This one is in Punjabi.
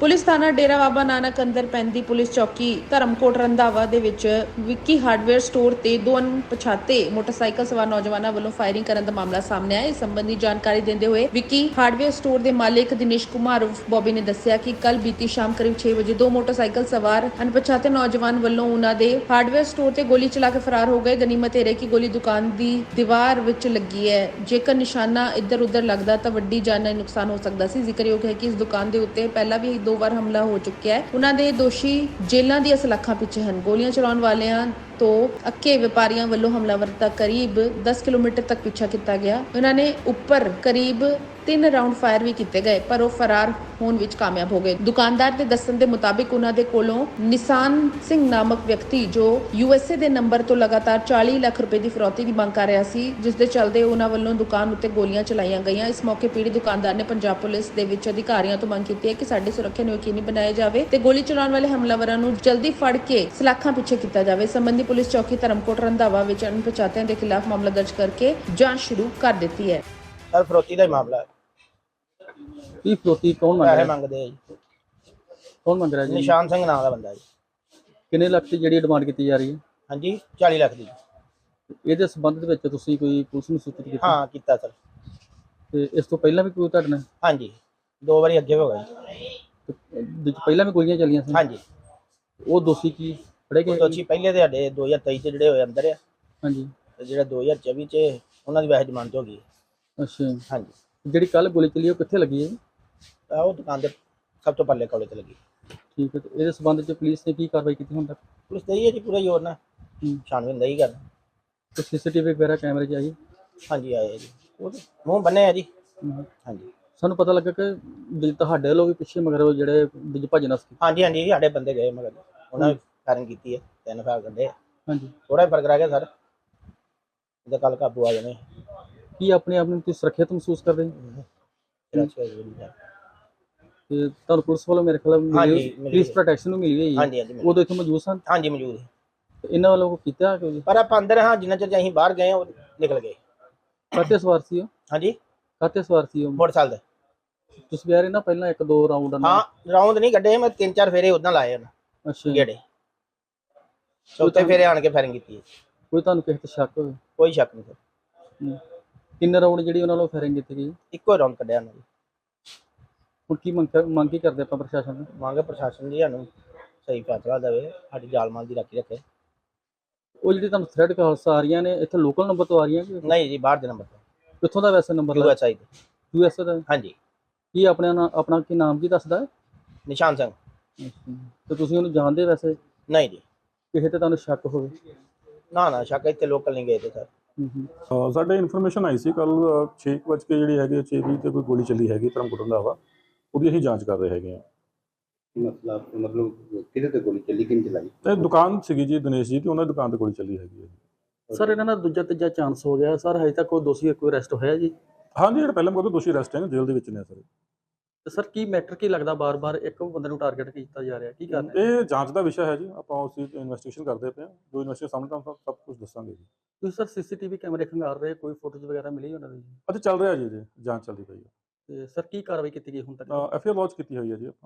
ਪੁਲਿਸ ਥਾਣਾ ਡੇਰਾ ਬਾਬਾ ਨਾਨਕ ਅੰਦਰ ਪੈਂਦੀ ਪੁਲਿਸ ਚੌਕੀ ਧਰਮਕੋਟ ਰੰਧਾਵਾ ਦੇ ਵਿੱਚ ਵਿੱਕੀ ਹਾਰਡਵੇਅਰ ਸਟੋਰ ਤੇ ਦੋ ਅਣਪਛਾਤੇ ਮੋਟਰਸਾਈਕਲ ਸਵਾਰ ਨੌਜਵਾਨਾਂ ਵੱਲੋਂ ਫਾਇਰਿੰਗ ਕਰਨ ਦਾ ਮਾਮਲਾ ਸਾਹਮਣੇ ਆਇਆ। ਇਸ ਸੰਬੰਧੀ ਜਾਣਕਾਰੀ ਦਿੰਦੇ ਹੋਏ ਵਿੱਕੀ ਹਾਰਡਵੇਅਰ ਸਟੋਰ ਦੇ ਮਾਲਕ ਦਿਨੇਸ਼ ਕੁਮਾਰ ਉਰਫ ਬੌਬੀ ਨੇ ਦੱਸਿਆ ਕਿ ਕੱਲ ਬੀਤੀ ਸ਼ਾਮ ਕਰੀਬ 6 ਵਜੇ ਦੋ ਮੋਟਰਸਾਈਕਲ ਸਵਾਰ ਅਣਪਛਾਤੇ ਨੌਜਵਾਨ ਵੱਲੋਂ ਉਹਨਾਂ ਦੇ ਹਾਰਡਵੇਅਰ ਸਟੋਰ ਤੇ ਗੋਲੀ ਚਲਾ ਕੇ ਫਰਾਰ ਹੋ ਗਏ। ਗਨੀਮਤ ਇਹ ਰਹੀ ਕਿ ਗੋਲੀ ਦੁਕਾਨ ਦੀ ਦੀਵਾਰ ਵਿੱਚ ਲੱਗੀ ਹੈ। ਜੇਕਰ ਨਿਸ਼ਾਨਾ ਇੱਧਰ ਉੱਧਰ ਲੱਗਦਾ ਤਾਂ ਵੱਡੀ ਜਾਨੀ ਨੁਕਸਾਨ ਹੋ ਸਕਦਾ ਸੀ। ਜ਼ਿਕਰਯੋਗ ਹੈ ਕਿ ਇਸ ਦੁਕਾਨ ਦੇ ਉੱਤੇ ਪਹਿਲਾਂ ਵੀ ਦੋ ਵਾਰ ਹਮਲਾ ਹੋ ਚੁੱਕਿਆ ਹੈ। ਉਹਨਾਂ ਦੇ ਦੋਸ਼ੀ ਜੇਲ੍ਹਾਂ ਦੀਆਂ ਸਲਾਖਾਂ ਪਿੱਛੇ ਹਨ। ਗੋਲੀਆਂ ਚਲਾਉਣ ਵਾਲਿਆਂ ਤੋਂ ਅੱਕੇ ਵਪਾਰੀਆਂ ਵੱਲੋਂ ਹਮਲਾਵਰ ਦਾ ਕਰੀਬ 10 ਕਿਲੋਮੀਟਰ ਤੱਕ ਪਿੱਛਾ ਕੀਤਾ ਗਿਆ। ਉਹਨਾਂ ਨੇ ਉੱਪਰ ਕਰੀਬ ਤਿੰਨ ਰਾਉਂਡ ਫਾਇਰ ਵੀ ਕੀਤੇ ਗਏ, ਪਰ ਉਹ ਫਰਾਰ ਹੋਣ ਵਿੱਚ ਕਾਮਯਾਬ ਹੋ ਗਏ। ਦੁਕਾਨਦਾਰ ਦੇ ਦੱਸਣ ਦੇ ਮੁਤਾਬਿਕ ਉਹਨਾਂ ਦੇ ਕੋਲੋਂ ਨਿਸ਼ਾਨ ਸਿੰਘ ਨਾਮਕ ਵਿਅਕਤੀ ਜੋ ਯੂਐਸਏ ਦੇ ਨੰਬਰ ਤੋਂ ਲਗਾਤਾਰ 40 ਲੱਖ ਰੁਪਏ ਦੀ ਫਰੌਤੀ ਦੀ ਮੰਗ ਕਰ ਰਿਹਾ ਸੀ, ਜਿਸ ਦੇ ਚੱਲਦੇ ਉਹਨਾਂ ਵੱਲੋਂ ਦੁਕਾਨ ਉੱਤੇ ਗੋਲੀਆਂ ਚਲਾਈਆਂ ਗਈਆਂ। ਇਸ ਮੌਕੇ ਪੀੜਤ ਦੁਕਾਨਦਾਰ ਨੇ ਪੰਜਾਬ ਪੁਲਿਸ ਦੇ ਵਿੱਚ ਅਧਿਕਾਰੀਆਂ ਤੋਂ ਮੰਗ ਕੀਤੀ ਹੈ ਕਿ ਸਾਡੀ ਸੁਰੱਖਿਆ ਨੂੰ ਯਕੀਨੀ ਬਣਾਇਆ ਜਾਵੇ ਤੇ ਗੋਲੀ ਚਲਾਉਣ ਵਾਲੇ ਹਮਲਾਵਰਾਂ ਨੂੰ ਜਲਦੀ ਫੜ ਕੇ ਸਲਾਖਾਂ ਪਿੱਛੇ ਕੀਤਾ ਜਾਵੇ। ਸੰਬੰਧੀ ਪੁਲਿਸ ਚੌਕੀ ਧਰਮਕੋਟ ਰੰਧਾਵਾ ਵਿੱਚ ਅਣਪਛਾਤਿਆਂ ਦੇ ਖਿਲਾਫ ਮਾਮਲਾ ਦਰਜ ਕਰਕੇ ਜਾਂਚ ਸ਼ੁਰੂ ਕਰ ਦਿੱਤੀ ਹੈ। ਸਰ ਫਰੋਤੀ ਦਾ ਹੀ ਮਾਮਲਾ ਹੈ। ਕੀ ਫਰੋਤੀ ਕੌਣ ਮੰਗ ਪੈਸੇ ਰਿਹਾ ਮੰਗਦੇ ਆ ਜੀ। ਕੌਣ ਮੰਗ ਰਿਹਾ ਜੀ? ਨਿਸ਼ਾਨ ਸਿੰਘ ਨਾਮ ਦਾ ਬੰਦਾ ਜੀ। ਕਿੰਨੇ ਲੱਖ ਦੀ ਜਿਹੜੀ ਡਿਮਾਂਡ ਕੀਤੀ ਜਾ ਰਹੀ ਹੈ? ਹਾਂਜੀ 40 ਲੱਖ ਦੀ। ਇਹਦੇ ਸੰਬੰਧ ਦੇ ਵਿੱਚ ਤੁਸੀਂ ਕੋਈ ਪੁਲਿਸ ਨੂੰ ਸੂਚਿਤ ਕੀਤਾ? ਹਾਂ ਕੀਤਾ ਸਰ। ਤੇ ਇਸ ਤੋਂ ਪਹਿਲਾਂ ਵੀ ਕੋਈ ਤੁਹਾਡੇ ਨਾਲ? ਹਾਂਜੀ ਦੋ ਵਾਰੀ ਅੱਗੇ ਹੋ ਗਿਆ ਜੀ ਤੇ ਵਿੱਚ ਪਹਿਲਾਂ ਵੀ ਗੋਲੀਆਂ ਚੱਲੀਆਂ ਸੀ? ਹਾਂਜੀ। ਉਹ ਦੋਸ਼ੀ ਕੀ? ਫੜੇ ਗਏ ਦੋਸ਼ੀ ਪਹਿਲੇ ਦੇ ਸਾਡੇ 2023 ਚ ਜਿਹੜੇ ਹੋਏ ਅੰਦਰ ਆ। ਹਾਂਜੀ। ਤੇ ਜਿਹੜਾ 2024 ਚ ਉਹਨਾਂ ਦੀ ਵੈਸੇ ਜ਼ਮਾਨਤ ਹੋ ਗਈ। ਅੱਛਾ। ਹਾਂਜੀ। ਜਿਹੜੀ ਕੱਲ ਗੋਲੀ ਚੱਲੀ ਉਹ ਕਿੱਥੇ ਲੱਗੀ ਹੈ ਜੀ? ਤਾਂ ਉਹ ਦੁਕਾਨ ਦੇ ਸਭ ਤੋਂ ਪੱਲੇ ਕੋਲੇ ਤੇ ਲੱਗੀ। ਠੀਕ ਹੈ ਤੇ ਇਹਦੇ ਸੰਬੰਧ ਵਿੱਚ ਪੁਲਿਸ ਨੇ ਕੀ ਕਾਰਵਾਈ ਕੀਤੀ ਹੁਣ ਤੱਕ? ਪੁਲਿਸ ਤੇ ਹੀ ਹੈ ਜੀ ਪੂਰਾ ਜ਼ੋਰ ਨਾਲ। ਹੂੰ। ਦਾ ਹੀ ਕਰ ਤੇ ਸੀਸੀਟੀਵੀ ਵਗੈਰਾ ਕੈਮਰੇ 'ਚ ਆਈ? ਹਾਂਜੀ ਆਏ ਆ ਜੀ। ਉਹ ਤੇ ਮੂੰਹ ਬੰਨੇ ਆ ਜੀ। ਹਾਂਜੀ। ਸਾਨੂੰ ਪਤਾ ਲੱਗਾ ਕਿ ਵੀ ਤੁਹਾਡੇ ਵੀ ਪਿੱਛੇ ਮਗਰ ਉਹ ਜਿਹੜੇ ਵਿੱਚ ਭੱਜਣਾ ਸੀ ਹਾਂਜੀ ਹਾਂਜੀ ਸਾਡੇ ਬੰਦੇ ਗਏ ਮਗਰ। ਉਹਨਾਂ ਫਾਇਰਿੰਗ ਕੀਤੀ ਹੈ ਤਿੰਨ ਫਾਇਰ ਕੱਢੇ ਹਾਂਜੀ। ਥੋੜਾ ਫ਼ਰਕ ਰਹਿ ਗਿਆ ਸਰ। ਇਹਦਾ ਕੱਲ ਕਾਬੂ ਆ ਜਾਣੇ ਕੀ ਆਪਣੇ ਆਪ ਨੂੰ ਤੁਸੀਂ ਸੁਰੱਖਿਅਤ ਮਹਿਸੂਸ ਕਰਦੇ ਤੇ ਤੁਹਾਨੂੰ ਪੁਲਿਸ ਵੱਲੋਂ ਮੇਰੇ ਮਿਲੀ ਪੁਲਿਸ। ਪ੍ਰੋਟੈਕਸ਼ਨ ਨੂੰ ਮਿਲੀ ਹੋਈ ਹੈ। ਹਾਂਜੀ ਹਾਂਜੀ ਉਦੋਂ ਇੱਥੇ ਮੌਜੂਦ ਸਨ? ਹਾਂਜੀ ਮੌਜੂਦ। ਤੇ ਇਹਨਾਂ ਵੱਲੋਂ ਕੋਈ ਕੀਤਾ ਕਿ ਪਰ ਆਪਾਂ ਅੰਦਰ ਹਾਂ ਜਿੰਨਾ ਚਿਰ ਅਸੀਂ ਬਾਹਰ ਗਏ ਉਹ ਨਿਕਲ ਗਏ। ਕਾਤੇ ਸਵਾਰ ਸੀ ਉਹ? ਹਾਂਜੀ। ਕਾਤੇ ਸਵਾਰ ਸੀ ਉਹ? ਮੋਟਰਸਾਈਕਲ ਦੇ ਤੁਸੀਂ ਕਹਿ ਰਹੇ ਨਾ ਪਹਿਲਾਂ ਇੱਕ ਦੋ ਰਾਉਂਡ ਹਾਂ ਰਾਉਂਡ ਨਹੀਂ ਕੱਢੇ ਮੈਂ ਤਿੰਨ ਚਾਰ ਫੇਰੇ ਉਦਾਂ ਲਾਏ ਉਹਨਾਂ। ਅੱਛਾ। ਗੇੜੇ। ਚੌਥੇ ਫੇਰੇ ਆਣ ਕੇ ਫਾਇਰਿੰਗ ਕੀਤੀ ਹੈ। ਕੋਈ ਤੁਹਾਨੂੰ ਕਿਸੇ ਤੇ ਸ਼ੱਕ ਹੋਵੇ? ਕੋਈ ਸ਼ੱਕ ਨਹੀਂ ਸਰ। ਹਮ। ਕਿੰਨੇ ਰਾਉਂਡ ਜਿਹੜੀ ਉਹਨਾਂ ਵੱਲੋਂ ਫਾਇਰਿੰਗ ਕੀਤੀ ਗਈ? ਇੱਕੋ ਰਾਉਂਡ ਕੱਢਿਆ ਉਹਨਾਂ ਨੇ। ਹੁਣ ਕੀ ਮੰਗ ਕਰ- ਮੰਗ ਕੀ ਕਰਦੇ ਆਪਾਂ ਪ੍ਰਸ਼ਾਸਨ ਨੂੰ ਮੰਗ ਪ੍ਰਸ਼ਾਸਨ ਜੀ ਸਾਨੂੰ ਸਹੀ ਫੈਸਲਾ ਦੇਵੇ ਸਾਡੀ ਮਾਲ ਦੀ ਰਾਖੀ ਰੱਖੇ। ਉਹ ਜਿਹੜੀ ਤੁਹਾਨੂੰ ਥ੍ਰੈਡ ਕਾਲਸ ਆ ਰਹੀਆਂ ਨੇ ਇੱਥੇ ਲੋਕਲ ਨੰਬਰ ਤੋਂ ਆ ਰਹੀਆਂ ਕਿ ਨਹੀਂ ਜੀ ਬਾਹਰ ਦੇ ਨੰਬਰ ਤੋਂ। ਕਿੱਥੋਂ ਦਾ ਵੈਸੇ ਨੰਬਰ ਲੱਗਾ ਯੂਐਸਆਈ ਦੇ। ਯੂਐਸ ਦਾ? ਹਾਂਜੀ। ਕੀ ਆਪਣਾ ਨਾਂ- ਆਪਣਾ ਕੀ ਨਾਮ ਕੀ ਦੱਸਦਾ? ਹੈ ਨਿਸ਼ਾਨ ਸਿੰਘ। ਤੇ ਤੁਸੀਂ ਉਹਨੂੰ ਜਾਣਦੇ ਵੈਸੇ? ਨਹੀਂ ਜੀ। ਕਿਸੇ ਤੇ ਤੁਹਾਨੂੰ ਸ਼ੱਕ ਹੋਵੇ? ਨਾ ਨਾ ਸ਼ੱਕ ਇੱਥੇ ਲੋਕਲ ਨਹੀਂ ਗਏ ਤੇ ਸਰ। ਅਹ ਸਾਡੇ ਇਨਫੋਰਮੇਸ਼ਨ ਆਈ ਸੀ ਕੱਲ 6 ਵਜੇ ਕੇ ਜਿਹੜੀ ਹੈਗੀ 6 ਵੀਹ ਤੇ ਕੋਈ ਗੋਲੀ ਚੱਲੀ ਹੈਗੀ ਧਰਮਕੋਟ ਦਾ ਵਾ ਉਹਦੀ ਅਸੀਂ ਜਾਂਚ ਕਰ ਰਹੇ ਹੈਗੇ ਆ। ਮਸਲਾ ਮਤਲਬ ਕਿਹਦੇ ਤੇ ਗੋਲੀ ਚੱਲੀ ਕਿੰਨ ਚਲਾਈ? ਤੇ ਦੁਕਾਨ ਸੀਗੀ ਜੀ ਦਿਨੇਸ਼ ਜੀ ਤੇ ਉਹਨਾਂ ਦੀ ਦੁਕਾਨ ਤੇ ਗੋਲੀ ਚੱਲੀ ਹੈਗੀ ਹੈ ਸਰ ਇਹਨਾਂ ਦਾ ਦੂਜਾ ਤੀਜਾ ਚਾਂਸ ਹੋ ਗਿਆ। ਸਰ ਹਜੇ ਤੱਕ ਕੋਈ ਦੋਸ਼ੀ ਕੋਈ ਅਰੈਸਟ ਹੋਇਆ ਜੀ? ਹਾਂਜੀ ਜਿਹੜਾ ਪਹਿਲਾਂ ਮੁਕੱਦਮਾ ਦੋਸ਼ੀ ਅਰੈਸਟ ਹੈ ਨਾ ਜੇਲ੍ਹ ਦੇ ਵਿੱਚ ਨੇ ਸਰ। ਤੇ ਸਰ ਕੀ ਮੈਟਰ ਕੀ ਲੱਗਦਾ ਬਾਰ-ਬਾਰ ਇੱਕ ਬੰਦੇ ਨੂੰ ਟਾਰਗੇਟ ਕੀਤਾ ਜਾ ਰਿਹਾ? ਕੀ ਕਰਨਾ ਹੈ? ਇਹ ਜਾਂਚ ਦਾ ਵਿਸ਼ਾ ਹੈ ਜੀ ਆਪਾਂ ਉਸ ਦੀ ਇਨਵੈਸਟੀਗੇਸ਼ਨ ਕਰਦੇ ਪਏ ਹਾਂ। ਜੋ ਇਨਵੈਸਟੀਗੇਸ਼ਨ ਸਾਹਮਣੇ ਤੁਹਾਨੂੰ ਸਭ ਕੁਝ ਦੱਸਾਂਗੇ ਜੀ। ਤੁਸੀਂ ਸਰ ਸੀਸੀਟੀਵੀ ਕੈਮਰੇ ਖੰਗਾਰ ਰਹੇ ਕੋਈ ਫੋਟੋਜ਼ ਵਗੈਰਾ ਮਿਲੀ ਉਹਨਾਂ ਦੀ ਅਤੇ ਚੱਲ ਰਿਹਾ ਜੀ ਜੀ ਜਾਂਚ ਚੱਲਦੀ ਪਈ ਹੈ। ਤੇ ਸਰ ਕੀ ਕਾਰਵਾਈ ਕੀਤੀ ਗਈ ਹੁਣ ਤੱਕ? ਐਫ ਆਈ ਆਰ ਲੌਂਚ ਕੀਤੀ ਹੋਈ ਹੈ ਜੀ ਆਪਾਂ।